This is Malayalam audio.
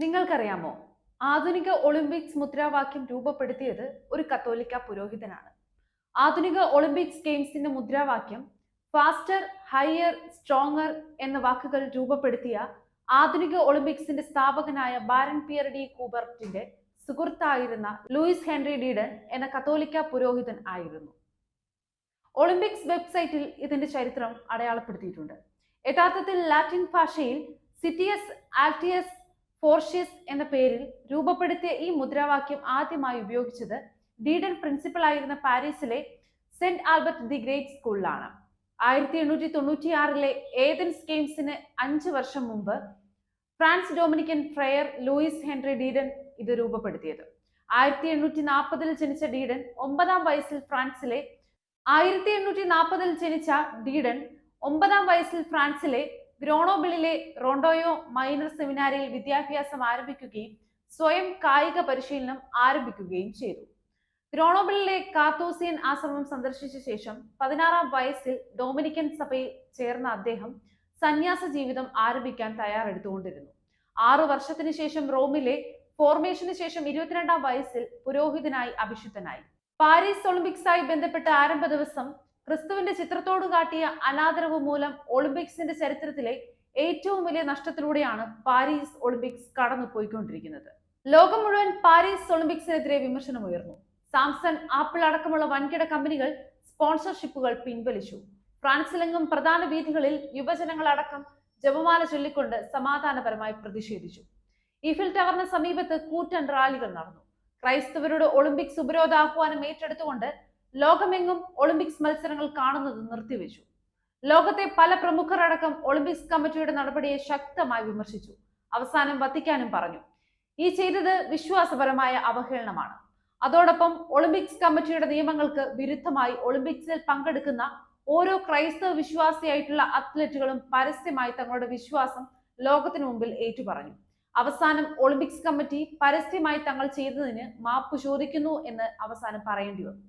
നിങ്ങൾക്കറിയാമോ? ആധുനിക ഒളിമ്പിക്സ് മുദ്രാവാക്യം രൂപപ്പെടുത്തിയത് ഒരു കത്തോലിക്ക പുരോഹിതനാണ്. ആധുനിക ഒളിമ്പിക്സ് ഗെയിംസിന്റെ മുദ്രാവാക്യം ഫാസ്റ്റർ ഹയർ സ്ട്രോങ്ങർ എന്ന വാക്കുകൾ രൂപപ്പെടുത്തിയ ആധുനിക ഒളിമ്പിക്സിന്റെ സ്ഥാപകനായ ബാരൻ പിയർ ഡി കൂബർട്ടിന്റെ സുഹൃത്തായിരുന്ന ലൂയിസ് ഹെൻറി ഡീഡൻ എന്ന കത്തോലിക്ക പുരോഹിതൻ ആയിരുന്നു. ഒളിമ്പിക്സ് വെബ്സൈറ്റിൽ ഇതിന്റെ ചരിത്രം അടയാളപ്പെടുത്തിയിട്ടുണ്ട്. യഥാർത്ഥത്തിൽ ലാറ്റിൻ ഭാഷയിൽ സിറ്റിയസ് ആൽറ്റിയസ് ഫോർഷ്യസ് എന്ന പേരിൽ രൂപപ്പെടുത്തിയ ഈ മുദ്രാവാക്യം ആദ്യമായി ഉപയോഗിച്ചത് ഡീഡൻ പ്രിൻസിപ്പൽ ആയിരുന്ന പാരീസിലെ സെന്റ് ആൽബർട്ട് ദി ഗ്രേറ്റ് സ്കൂളിലാണ്. ആയിരത്തി എണ്ണൂറ്റി തൊണ്ണൂറ്റിയാറിലെ ഏതൻസ് ഗെയിംസിന് അഞ്ച് വർഷം മുമ്പ് France Dominican friar Louis Henri Didon ഇത് രൂപപ്പെടുത്തിയത്. ആയിരത്തി എണ്ണൂറ്റി നാൽപ്പതിൽ ജനിച്ച ഡീഡൻ ഒമ്പതാം വയസ്സിൽ ഫ്രാൻസിലെ ആയിരത്തി എണ്ണൂറ്റി നാൽപ്പതിൽ ജനിച്ച ഡീഡൻ ഒമ്പതാം വയസ്സിൽ ഫ്രാൻസിലെ ഗ്രോണോബിളിലെ റോണ്ടോയോ മൈനർ സെമിനാരിയിൽ വിദ്യാഭ്യാസം ആരംഭിക്കുകയും സ്വയം കായിക പരിശീലനം ആരംഭിക്കുകയും ചെയ്തു. ഗ്രോണോബിളിലെ കാത്തോസിയൻ ആശ്രമം സന്ദർശിച്ച ശേഷം പതിനാറാം വയസ്സിൽ ഡൊമിനിക്കൻ സഭയിൽ ചേർന്ന അദ്ദേഹം സന്യാസ ജീവിതം ആരംഭിക്കാൻ തയ്യാറെടുത്തുകൊണ്ടിരുന്നു. ആറു വർഷത്തിന് ശേഷം റോമിലെ ഫോർമേഷന് ശേഷം ഇരുപത്തിരണ്ടാം വയസ്സിൽ പുരോഹിതനായി അഭിഷിക്തനായി. പാരീസ് ഒളിമ്പിക്സായി ബന്ധപ്പെട്ട ആരംഭ ദിവസം ക്രിസ്തുവിന്റെ ചിത്രത്തോട് കാട്ടിയ അനാദരവ് മൂലം ഒളിമ്പിക്സിന്റെ ചരിത്രത്തിലെ ഏറ്റവും വലിയ നഷ്ടത്തിലൂടെയാണ് പാരീസ് ഒളിമ്പിക്സ് കടന്നു പോയിക്കൊണ്ടിരിക്കുന്നത് ലോകം മുഴുവൻ പാരീസ് ഒളിമ്പിക്സിനെതിരെ വിമർശനം ഉയർന്നു. സാംസൺ ആപ്പിൾ അടക്കമുള്ള വൻകിട കമ്പനികൾ സ്പോൺസർഷിപ്പുകൾ പിൻവലിച്ചു. ഫ്രാൻസിലെങ്ങും പ്രധാന വീഥികളിൽ യുവജനങ്ങളടക്കം ജപമാല ചൊല്ലിക്കൊണ്ട് സമാധാനപരമായി പ്രതിഷേധിച്ചു. ഈഫിൽ ടവറിന് സമീപത്ത് കൂറ്റൻ റാലികൾ നടന്നു. ക്രൈസ്തവരുടെ ഒളിമ്പിക്സ് ഉപരോധ ആഹ്വാനം ഏറ്റെടുത്തുകൊണ്ട് ലോകമെങ്ങും ഒളിമ്പിക്സ് മത്സരങ്ങൾ കാണുന്നത് നിർത്തിവെച്ചു. ലോകത്തെ പല പ്രമുഖർ അടക്കം ഒളിമ്പിക്സ് കമ്മിറ്റിയുടെ നടപടിയെ ശക്തമായി വിമർശിച്ചു. അവസാനം വത്തിക്കാനും പറഞ്ഞു. ഈ ചെയ്തത് വിശ്വാസപരമായ അവഹേളനമാണ്. അതോടൊപ്പം ഒളിമ്പിക്സ് കമ്മിറ്റിയുടെ നിയമങ്ങൾക്ക് വിരുദ്ധമായി ഒളിമ്പിക്സിൽ പങ്കെടുക്കുന്ന ഓരോ ക്രൈസ്തവ വിശ്വാസിയായിട്ടുള്ള അത്ലറ്റുകളും പരസ്യമായി തങ്ങളുടെ വിശ്വാസം ലോകത്തിനു മുമ്പിൽ ഏറ്റുപറഞ്ഞു. അവസാനം ഒളിമ്പിക്സ് കമ്മിറ്റി പരസ്യമായി തങ്ങൾ ചെയ്തതിന് മാപ്പ് ചോദിക്കുന്നു എന്ന് അവസാനം പറയേണ്ടി വന്നു.